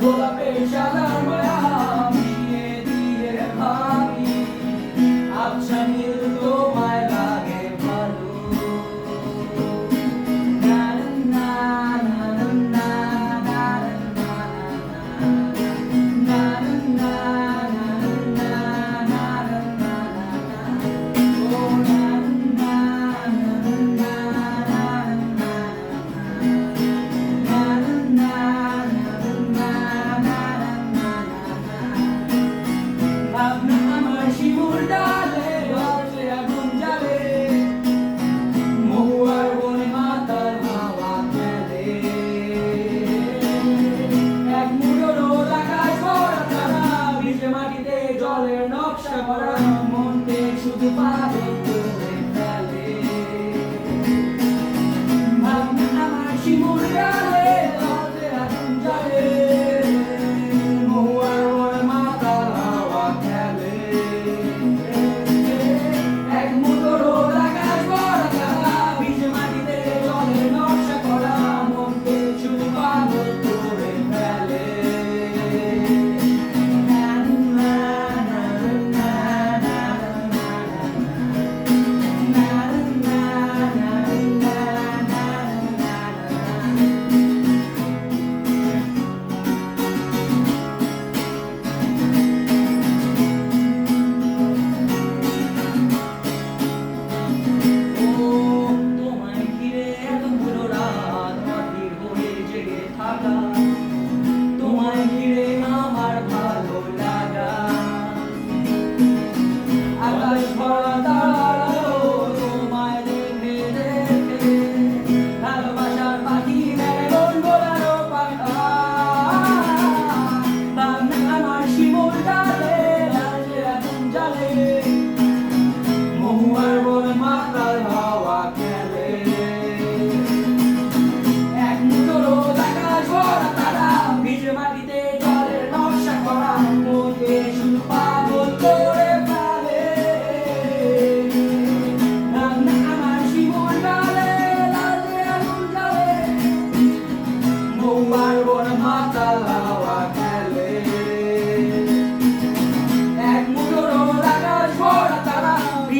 গোলাপের সাদা চলে নকশা করা মনতে শুধু পাবে। Santa Espada.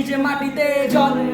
যে মাটিতে জলে